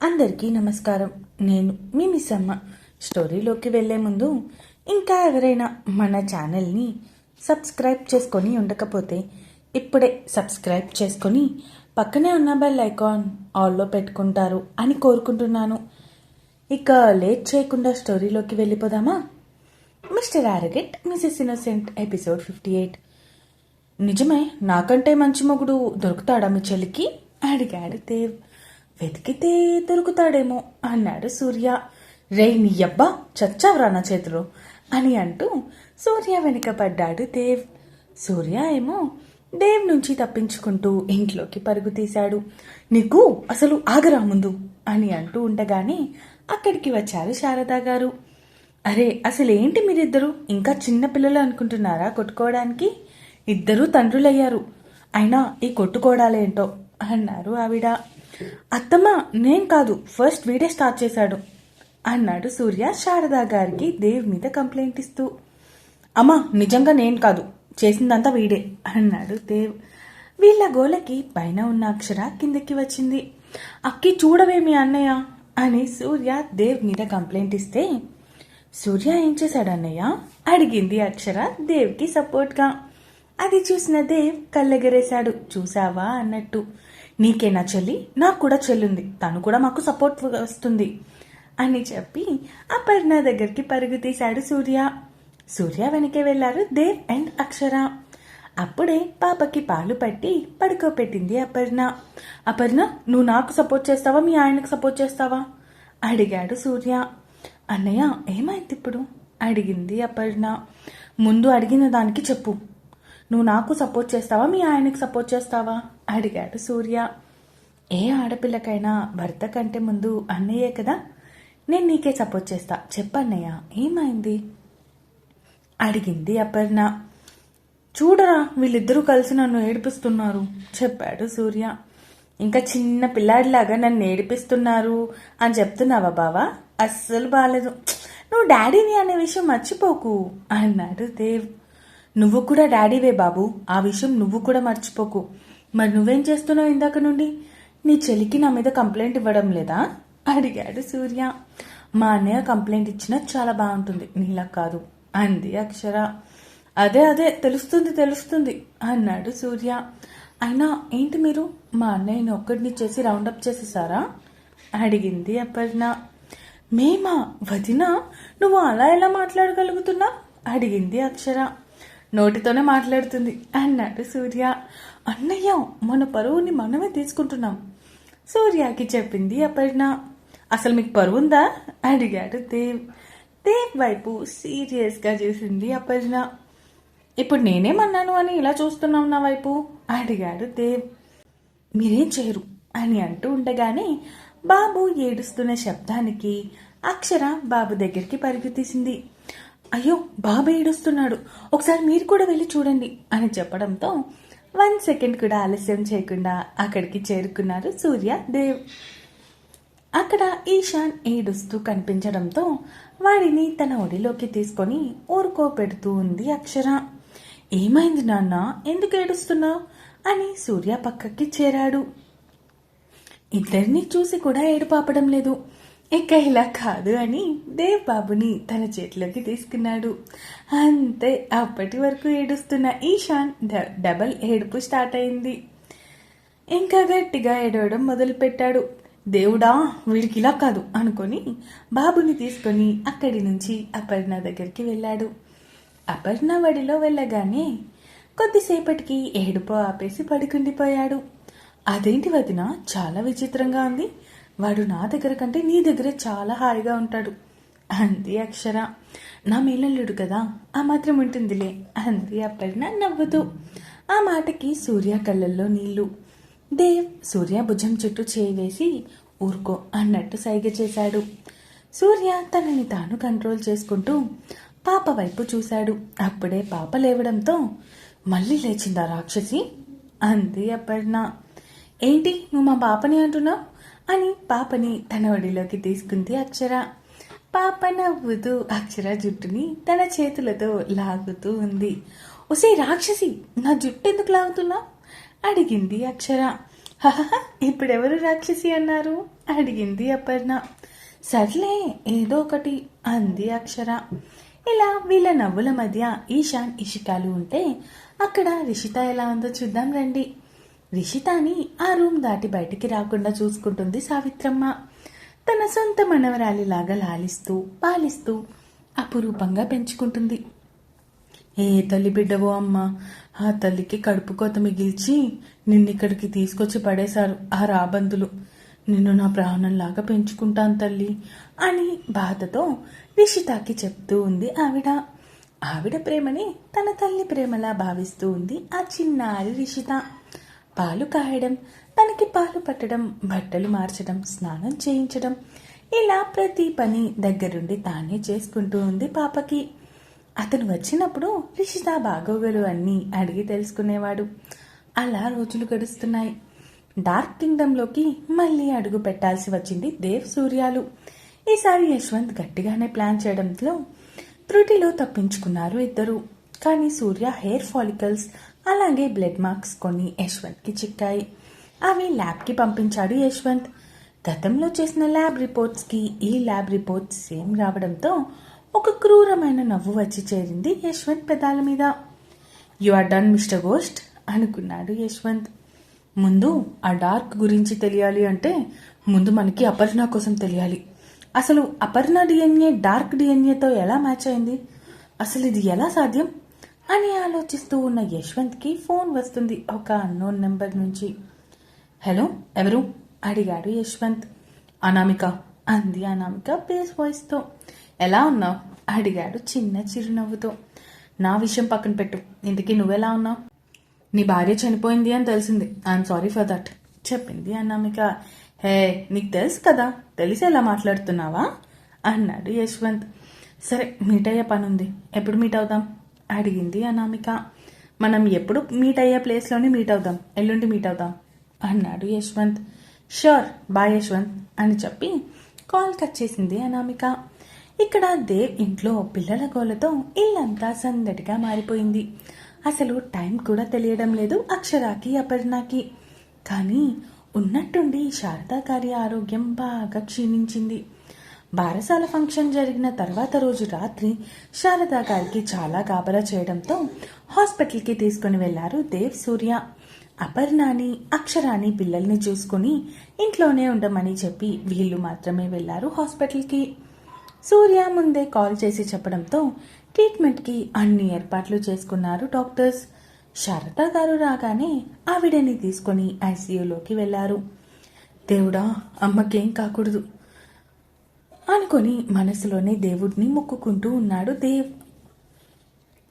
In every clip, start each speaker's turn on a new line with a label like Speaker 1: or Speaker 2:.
Speaker 1: అందరికీ నమస్కారం. నేను మీ మిస్ అమ్మ స్టోరీలోకి వెళ్ళే ముందు ఇంకా ఎవరైనా మన ఛానల్ని సబ్స్క్రైబ్ చేసుకొని ఉండకపోతే ఇప్పుడే సబ్స్క్రైబ్ చేసుకొని పక్కనే ఉన్న బెల్ ఐకాన్ ఆల్లో పెట్టుకుంటారు అని కోరుకుంటున్నాను. ఇక లేట్ చేయకుండా స్టోరీలోకి వెళ్ళిపోదామా? Mister arrogant misses innocent episode fifty eight. నిజమే నాకంటే మంచి మొగుడు దొరుకుతాడా మీ చెల్లికి? అడిగాడు దేవ్. వెతికితే దొరుకుతాడేమో అన్నాడు సూర్య. రే నీ అబ్బా చచ్చావురా నా చేతిలో అని అంటూ సూర్య వెనుక పడ్డాడు దేవ్. సూర్య ఏమో దేవ్ నుంచి తప్పించుకుంటూ ఇంట్లోకి పరుగు తీశాడు. నీకు అసలు ఆగరా ముందు అని అంటూ ఉండగానే అక్కడికి వచ్చారు శారదా గారు. అరే అసలు ఏంటి మీరిద్దరు? ఇంకా చిన్న పిల్లలు అనుకుంటున్నారా కొట్టుకోవడానికి? ఇద్దరూ తండ్రులయ్యారు. అయినా ఈ కొట్టుకోవడాలేంటో అన్నారు ఆవిడ. అత్తమ్మ నేను కాదు ఫస్ట్ వీడే స్టార్ట్ చేశాడు అన్నాడు సూర్య శారదా గారికి దేవ్ మీద కంప్లైంట్ ఇస్తూ. అమ్మా నిజంగా నేను కాదు చేసిందంతా వీడే అన్నాడు దేవ్. వీళ్ళ గోలకి పైన ఉన్న అక్షర కిందకి వచ్చింది. అక్కి చూడవేమి అన్నయ్య అని సూర్య దేవ్ మీద కంప్లైంట్ ఇస్తే సూర్య ఏం చేశాడు అన్నయ్య? అడిగింది అక్షర దేవ్కి సపోర్ట్గా. అది చూసిన దేవ్ కళ్ళెగరేశాడు. చూసావా? అన్నట్టు. నీకేనా చెల్లి నాకు కూడా చెల్లుంది. తను కూడా మాకు సపోర్ట్ వస్తుంది అని చెప్పి అపర్ణ దగ్గరికి పరుగు తీశాడు సూర్య. సూర్య వెనకే వెళ్ళారు దేవ్ అండ్ అక్షర. అప్పుడే పాపకి పాలు పట్టి పడుకోబెట్టింది అపర్ణ. అపర్ణ నువ్వు నాకు సపోర్ట్ చేస్తావా? మీ ఆయనకు సపోర్ట్ చేస్తావా? అడిగాడు సూర్య. అన్నయ్య ఏమైంది ఇప్పుడు? అడిగింది అపర్ణ. ముందు అడిగిన దానికి చెప్పు. నువ్వు నాకు సపోర్ట్ చేస్తావా? మీ ఆయనకు సపోర్ట్ చేస్తావా? అడిగాడు. సూర్య ఏ ఆడపిల్లకైనా భర్త కంటే ముందు అన్నయ్యే కదా? నేను నీకే సపోర్ట్ చేస్తా. చెప్పన్నయ్య ఏమైంది? అడిగింది అపర్ణ. చూడరా వీళ్ళిద్దరూ కలిసి నన్ను ఏడిపిస్తున్నారు చెప్పాడు సూర్య. ఇంకా చిన్న పిల్లాడిలాగా నన్ను ఏడిపిస్తున్నారు అని చెప్తున్నావా బావా? అస్సలు బాగాలేదు నువ్వు డాడీని అనే విషయం మర్చిపోకు అన్నాడు దేవ్. నువ్వు కూడా డాడీవే బాబు ఆ విషయం నువ్వు కూడా మర్చిపోకు. మరి నువ్వేం చేస్తున్నావు ఇందాక నుండి? నీ చెలికి నా మీద కంప్లైంట్ ఇవ్వడం లేదా? అడిగాడు సూర్య. మా అన్నయ్య కంప్లైంట్ ఇచ్చినా చాలా బాగుంటుంది. నీలా కాదు. అంది అక్షర. అదే అదే తెలుస్తుంది తెలుస్తుంది అన్నాడు సూర్య. అయినా ఏంటి మీరు? మా అన్నయ్యని ఒక్కడిని చేసి రౌండప్ చేసేసారా? అడిగింది అపర్ణ. మేమా? వదిన? నువ్వు అలా ఎలా మాట్లాడగలుగుతున్నా? అడిగింది అక్షర. నోటితోనే మాట్లాడుతుంది. అన్నాడు సూర్య. అన్నయ్య మన పరువుని మనమే తీసుకుంటున్నాం. సూర్యకి చెప్పింది అపర్ణ. అసలు మీకు పరువుందా? అడిగాడు దేవ్. దేవ్ వైపు సీరియస్గా చూసింది అపర్ణ. ఇప్పుడు నేనేమన్నాను అని ఇలా చూస్తున్నావు నా వైపు? అడిగాడు దేవ్. మీరేం చేయరు అని అంటూ ఉండగానే బాబు ఏడుస్తున్న శబ్దానికి అక్షర బాబు దగ్గరికి పరుగు తీసింది అయ్యో బాబాయ్ ఏడుస్తున్నాడు. ఒకసారి మీరు కూడా వెళ్ళి చూడండి అని చెప్పడంతో వన్ సెకండ్ కూడా ఆలస్యం చేయకుండా అక్కడికి చేరుకున్నారు సూర్య దేవ్. అక్కడ ఈశాన్ ఏడుస్తూ కనిపించడంతో వాడిని తన ఒడిలోకి తీసుకొని ఊరుకోపెడుతూ ఉంది అక్షర. ఏమైంది నాన్న? ఎందుకు ఏడుస్తున్నావు? అని సూర్య పక్కకి చేరాడు. ఇద్దరిని చూసి కూడా ఏడుపాపడం లేదు. ఇక ఇలా కాదు అని దేవ్ బాబుని తన చేతిలోకి తీసుకున్నాడు. అంతే అప్పటి వరకు ఏడుస్తున్న ఈశాన్ డబల్ ఏడుపు స్టార్ట్ అయింది. ఇంకా గట్టిగా ఏడవడం మొదలుపెట్టాడు. దేవుడా వీడికి ఇలా కాదు అనుకొని బాబుని తీసుకొని అక్కడి నుంచి అపర్ణ దగ్గరికి వెళ్ళాడు. అపర్ణ వడిలో వెళ్ళగానే కొద్దిసేపటికి ఏడుపు ఆపేసి పడుకుండిపోయాడు. అదేంటి వదిన చాలా విచిత్రంగా ఉంది. వాడు నా దగ్గర కంటే నీ దగ్గరే చాలా హాయిగా ఉంటాడు. అంది అక్షర. నా మేనల్లుడు కదా ఆ మాత్రం ఉంటుందిలే అంది అపర్ణ నవ్వుతూ. ఆ మాటకి సూర్య కళ్ళల్లో నీళ్ళు. దేవ్ సూర్య భుజం చుట్టూ చేవేసి ఊరుకో అన్నట్టు సైగ చేశాడు. సూర్య తనని తాను కంట్రోల్ చేసుకుంటూ పాప వైపు చూశాడు. అప్పుడే పాప లేవడంతో మళ్ళీ లేచిందా రాక్షసి? అంది అపర్ణ. ఏంటి నువ్వు మా పాపని అంటున్నావు? అని పాపని తన ఒడిలోకి తీసుకుంది అక్షర. పాప నవ్వుతూ అక్షర జుట్టుని తన చేతులతో లాగుతూ ఉంది. ఒసే రాక్షసి నా జుట్టు ఎందుకు లాగుతున్నా? అడిగింది అక్షర. ఇప్పుడెవరు రాక్షసి అన్నారు? అడిగింది అపర్ణ. సర్లే ఏదో ఒకటి అంది అక్షర. ఇలా వీళ్ళ నవ్వుల మధ్య ఈశాన్ ఇషికాలు ఉంటే అక్కడ రిషిత ఎలా ఉందో చూద్దాం రండి. రిషితాని ఆ రూమ్ దాటి బయటికి రాకుండా చూసుకుంటుంది సావిత్రమ్మ. తన సొంత మనవరాలిలాగా లాలిస్తూ పాలిస్తూ అపురూపంగా పెంచుకుంటుంది. ఏ తల్లి బిడ్డవో అమ్మా ఆ తల్లికి కడుపు కోత మిగిల్చి నిన్నిక్కడికి తీసుకొచ్చి పడేశారు ఆ రాబందులు. నిన్ను నా ప్రాణంలాగా పెంచుకుంటాను తల్లి అని బాధతో రిషితాకి చెప్తూ ఉంది ఆవిడ. ఆవిడ ప్రేమని తన తల్లి ప్రేమలా భావిస్తూ ఉంది ఆ చిన్నారి రిషిత. పాలు కాయడం తనకి పాలు పట్టడం బట్టలు మార్చడం స్నానం చేయించడం ఇలా ప్రతి పని దగ్గరుండి తానే చేసుకుంటూ ఉంది పాపకి. అతను వచ్చినప్పుడు రిషిత బాగోగలు అన్నీ అడిగి తెలుసుకునేవాడు. అలా రోజులు గడుస్తున్నాయి. డార్క్ కింగ్డంలోకి మళ్ళీ అడుగు పెట్టాల్సి వచ్చింది దేవ్ సూర్యాలు. ఈసారి యశ్వంత్ గట్టిగానే ప్లాన్ చేయడంతో త్రుటిలో తప్పించుకున్నారు ఇద్దరు. కానీ సూర్య హెయిర్ ఫాలికల్స్ అలాగే బ్లడ్ మార్క్స్ కొన్ని యశ్వంత్కి చిక్కాయి. అవి ల్యాబ్కి పంపించాడు యశ్వంత్. గతంలో చేసిన ల్యాబ్ రిపోర్ట్స్కి ఈ ల్యాబ్ రిపోర్ట్స్ సేమ్ రావడంతో ఒక క్రూరమైన నవ్వు వచ్చి చేరింది యశ్వంత్ పెదాల మీద. You are done mister ghost అనుకున్నాడు యశ్వంత్. ముందు ఆ డార్క్ గురించి తెలియాలి అంటే ముందు మనకి అపర్ణ కోసం తెలియాలి. అసలు అపర్ణ డిఎన్ఏ డార్క్ డిఎన్ఏతో ఎలా మ్యాచ్ అయింది? అసలు ఇది ఎలా సాధ్యం? అని ఆలోచిస్తూ ఉన్న యశ్వంత్కి ఫోన్ వస్తుంది ఒక అన్నోన్ నెంబర్ నుంచి. హలో ఎవరు? అడిగాడు యశ్వంత్. అనామిక అంది అనామిక బేస్ వాయిస్తో ఎలా ఉన్నావు? అడిగాడు చిన్న చిరునవ్వుతో. నా విషయం పక్కన పెట్టు. ఇంతకీ నువ్వెలా ఉన్నావు? నీ భార్య చనిపోయింది అని తెలిసింది. ఐఎమ్ సారీ ఫర్ దట్ చెప్పింది అనామిక. హే నీకు తెలుసు కదా? తెలిసి ఎలా మాట్లాడుతున్నావా? అన్నాడు యశ్వంత్. సరే మీట్ అయ్యే పని ఉంది ఎప్పుడు మీట్ అవుదాం? అడిగింది అనామిక. మనం ఎప్పుడు మీట్ అయ్యే ప్లేస్లోనే మీట్ అవుదాం ఎల్లుండి మీట్ అవుదాం అన్నాడు యశ్వంత్. షూర్ బాయ్ యశ్వంత్ అని చెప్పి కాల్ కట్ చేసింది అనామిక. ఇక్కడ దేవ్ ఇంట్లో పిల్లల గోలతో ఇల్లంతా సందడిగా మారిపోయింది. అసలు టైం కూడా తెలియడం లేదు అక్షరాకి అపర్ణకి. కానీ ఉన్నట్టుండి శారదా గారి ఆరోగ్యం బాగా క్షీణించింది. బారసాల ఫంక్షన్ జరిగిన తర్వాత రోజు రాత్రి శారదా గారికి చాలా గాబరా చేయడంతో హాస్పిటల్కి తీసుకుని వెళ్ళారు దేవ్ సూర్య. అపర్ణాని అక్షరాని పిల్లల్ని చూసుకుని ఇంట్లోనే ఉండమని చెప్పి వీళ్ళు మాత్రమే వెళ్ళారు హాస్పిటల్కి. సూర్య ముందే కాల్ చేసి చెప్పడంతో ట్రీట్మెంట్కి అన్ని ఏర్పాట్లు చేసుకున్నారు డాక్టర్స్. శారదా గారు రాగానే ఆవిడని తీసుకొని ఐసీయూలోకి వెళ్ళారు. దేవుడా అమ్మకేం కాకూడదు. అనుకొని మనసులోనే దేవుడిని మొక్కుకుంటూ ఉన్నాడు దేవ్.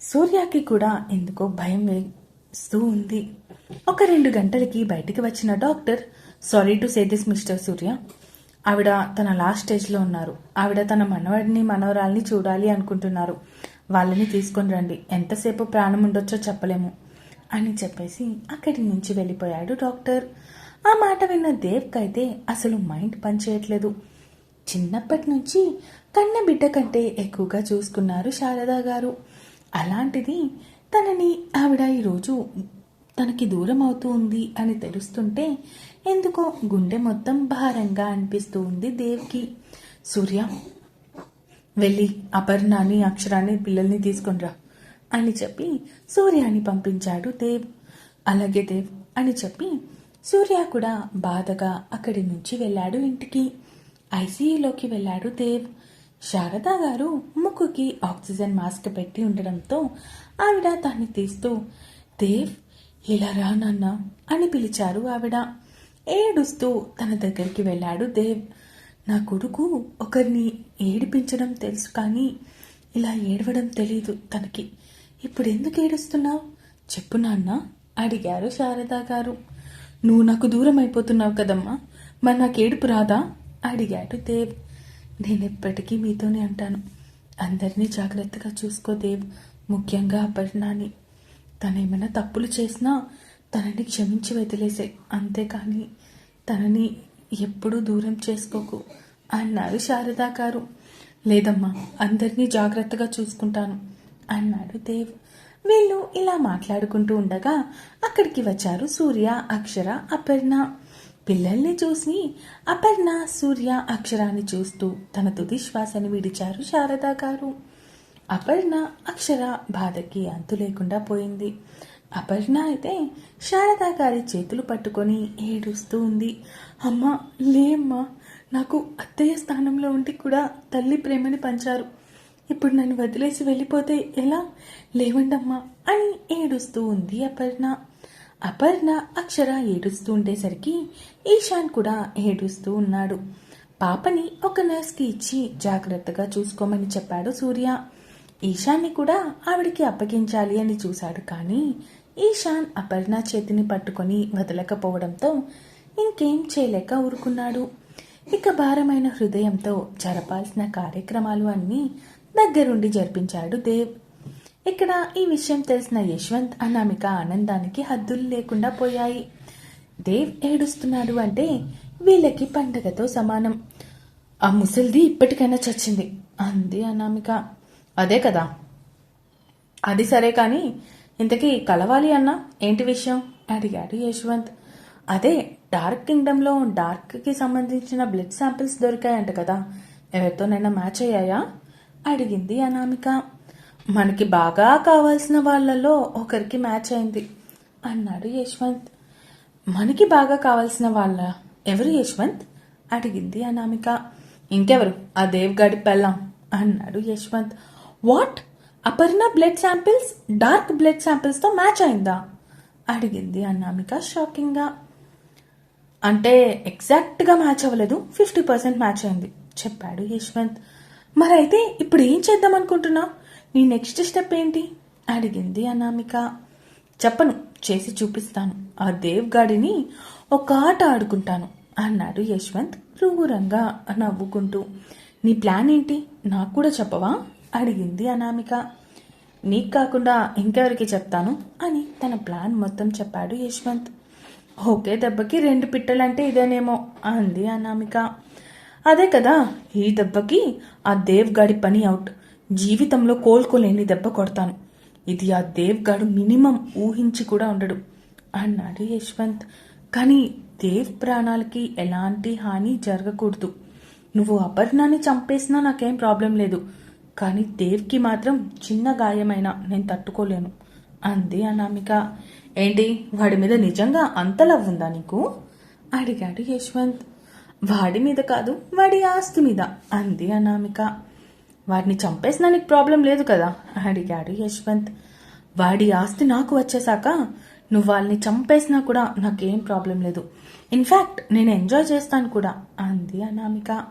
Speaker 1: సూర్యకి కూడా ఎందుకో భయం వేస్తూ ఉంది. ఒక రెండు గంటలకి బయటికి వచ్చిన doctor sorry to say this mister Surya. ఆవిడ తన లాస్ట్ స్టేజ్లో ఉన్నారు. ఆవిడ తన మనవడిని మనవరాల్ని చూడాలి అనుకుంటున్నారు. వాళ్ళని తీసుకొని రండి. ఎంతసేపు ప్రాణం ఉండొచ్చో చెప్పలేము. అని చెప్పేసి అక్కడి నుంచి వెళ్ళిపోయాడు డాక్టర్. ఆ మాట విన్న దేవ్కైతే అసలు మైండ్ పనిచేయట్లేదు. చిన్నప్పటి నుంచి కన్న బిడ్డ కంటే ఎక్కువగా చూసుకున్నారు శారదా గారు. అలాంటిది తనని ఆవిడ ఈరోజు తనకి దూరం అవుతూ ఉంది అని తెలుస్తుంటే ఎందుకో గుండె మొత్తం భారంగా అనిపిస్తూ ఉంది దేవ్కి. సూర్య వెళ్ళి అపర్ణాని అక్షరాన్ని పిల్లల్ని తీసుకునిరా అని చెప్పి సూర్యాని పంపించాడు దేవ్. అలాగే దేవ్ అని చెప్పి సూర్య కూడా బాధగా అక్కడి నుంచి వెళ్ళాడు ఇంటికి. ఐసీయూలోకి వెళ్ళాడు దేవ్. శారదా గారు ముక్కుకి ఆక్సిజన్ మాస్క్ పెట్టి ఉండడంతో ఆవిడ దాన్ని తీస్తూ దేవ్ ఇలా రా నాన్న అని పిలిచారు ఆవిడ. ఏడుస్తూ తన దగ్గరికి వెళ్ళాడు దేవ్. నా కొడుకు ఒకరిని ఏడిపించడం తెలుసు కానీ ఇలా ఏడవడం తెలియదు తనకి. ఇప్పుడు ఎందుకు ఏడుస్తున్నావు? చెప్పు నాన్న అడిగారు శారదా గారు. నువ్వు నాకు దూరం అయిపోతున్నావు కదమ్మా. మరి నాకు ఏడుపు రాదా? అడిగాడు దేవ్. నేను ఎప్పటికీ మీతోనే అంటాను. అందరినీ జాగ్రత్తగా చూసుకో దేవ్. ముఖ్యంగా అపర్ణాని. తనేమైనా తప్పులు చేసినా తనని క్షమించి వదిలేసే. అంతేకాని తనని ఎప్పుడూ దూరం చేసుకోకు అన్నారు శారదా గారు. లేదమ్మా అందరినీ జాగ్రత్తగా చూసుకుంటాను అన్నాడు దేవ్. వీళ్ళు ఇలా మాట్లాడుకుంటూ ఉండగా అక్కడికి వచ్చారు సూర్య అక్షర అపర్ణ. పిల్లల్ని చూసి అపర్ణ సూర్య అక్షరాన్ని చూస్తూ తన తుది శ్వాసని విడిచారు శారదా గారు. అపర్ణ అక్షర బాధకి అంతు లేకుండా పోయింది. అపర్ణ అయితే శారదా గారి చేతులు పట్టుకొని ఏడుస్తూ ఉంది. అమ్మా లేమ్మా నాకు అత్తయ్య స్థానంలో ఉండి కూడా తల్లి ప్రేమని పంచారు. ఇప్పుడు నన్ను వదిలేసి వెళ్ళిపోతే ఎలా? లేవండమ్మా అని ఏడుస్తూ ఉంది అపర్ణ. అపర్ణ అక్షర ఏడుస్తూ ఉండేసరికి ఈశాన్ కూడా ఏడుస్తూ ఉన్నాడు. పాపని ఒక నర్స్కి ఇచ్చి జాగ్రత్తగా చూసుకోమని చెప్పాడు సూర్య. ఈశాన్ని కూడా ఆవిడికి అప్పగించాలి అని చూశాడు కానీ ఈశాన్ అపర్ణ చేతిని పట్టుకొని వదలకపోవడంతో ఇంకేం చేయలేక ఊరుకున్నాడు. ఇక భారమైన హృదయంతో జరపాల్సిన కార్యక్రమాలు అన్నీ దగ్గరుండి జరిపించాడు దేవ్. ఇక్కడ ఈ విషయం తెలిసిన యశ్వంత్ అనామిక ఆనందానికి హద్దులు లేకుండా పోయాయి. దేవ్ ఏడుస్తున్నాడు అంటే వీళ్ళకి పండగతో సమానం. ఆ ముసలిది ఇప్పటికైనా చచ్చింది అంది అనామిక. అదే కదా. అది సరే కానీ ఇంతకీ కలవాలి అన్నా? ఏంటి విషయం? అడిగాడు యశ్వంత్. అదే డార్క్ కింగ్డమ్లో డార్క్కి సంబంధించిన బ్లడ్ శాంపిల్స్ దొరికాయంట కదా. ఎవరితోనైనా మ్యాచ్ అయ్యాయా? అడిగింది అనామిక. మనకి బాగా కావాల్సిన వాళ్ళలో ఒకరికి మ్యాచ్ అయింది. అన్నాడు యశ్వంత్. మనకి బాగా కావాల్సిన వాళ్ళ ఎవరు యశ్వంత్? అడిగింది అనామిక. ఇంకెవరు? ఆ దేవ్గాడి పెళ్ళాం అన్నాడు Yashwant. What? Aparna blood samples? Dark blood శాంపిల్స్తో match అయిందా? అడిగింది అనామిక షాకింగ్గా. అంటే ఎగ్జాక్ట్గా మ్యాచ్ అవ్వలేదు ఫిఫ్టీ పర్సెంట్ మ్యాచ్ అయింది చెప్పాడు యశ్వంత్. మరైతే ఇప్పుడు ఏం చేద్దాం అనుకుంటున్నావు? నీ నెక్స్ట్ స్టెప్ ఏంటి? అడిగింది అనామిక. చెప్పను చేసి చూపిస్తాను. ఆ దేవ్ గాడిని ఒక ఆట ఆడుకుంటాను అన్నాడు యశ్వంత్ క్రూరంగా నవ్వుకుంటూ. నీ ప్లాన్ ఏంటి? నాకు కూడా చెప్పవా? అడిగింది అనామిక. నీకు కాకుండా ఇంకెవరికి చెప్తాను అని తన ప్లాన్ మొత్తం చెప్పాడు యశ్వంత్. ఓకే దెబ్బకి రెండు పిట్టలంటే ఇదేనేమో అంది అనామిక. అదే కదా ఈ దెబ్బకి ఆ దేవ్ గాడి పని అవుట్ జీవితంలో కోలుకోలేని దెబ్బ కొడతాను. ఇది ఆ దేవ్గాడు మినిమం ఊహించి కూడా ఉండడు. అన్నాడు యశ్వంత్. కానీ దేవ్ ప్రాణాలకి ఎలాంటి హాని జరగకూడదు. నువ్వు అపర్ణాన్ని చంపేసినా నాకేం ప్రాబ్లం లేదు. కానీ దేవ్కి మాత్రం చిన్న గాయమైనా నేను తట్టుకోలేను. అంది అనామిక. ఏంటి వాడి మీద నిజంగా అంత లవ్ ఉందా నీకు? అడిగాడు యశ్వంత్. వాడి మీద కాదు వాడి ఆస్తి మీద అంది అనామిక. వాడిని చంపేసినా నీకు ప్రాబ్లం లేదు కదా? అడిగాడు యశ్వంత్. వాడి ఆస్తి నాకు వచ్చేసాక నువ్వు వాళ్ళని చంపేసినా కూడా నాకేం ప్రాబ్లం లేదు. ఇన్ఫ్యాక్ట్ నేను ఎంజాయ్ చేస్తాను కూడా అంది అనామిక.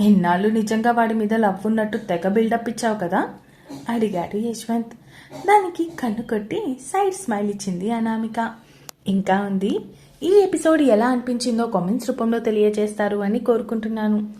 Speaker 1: ఇన్నాళ్ళు నిజంగా వాడి మీద లవ్ ఉన్నట్టు తెగ బిల్డప్ ఇచ్చావు కదా? అడిగాడు యశ్వంత్. దానికి కన్ను కొట్టి సైడ్ స్మైల్ ఇచ్చింది అనామిక. ఇంకా ఉంది ఈ ఎపిసోడ్ ఎలా అనిపించిందో కామెంట్స్ రూపంలో తెలియజేస్తారు అని కోరుకుంటున్నాను.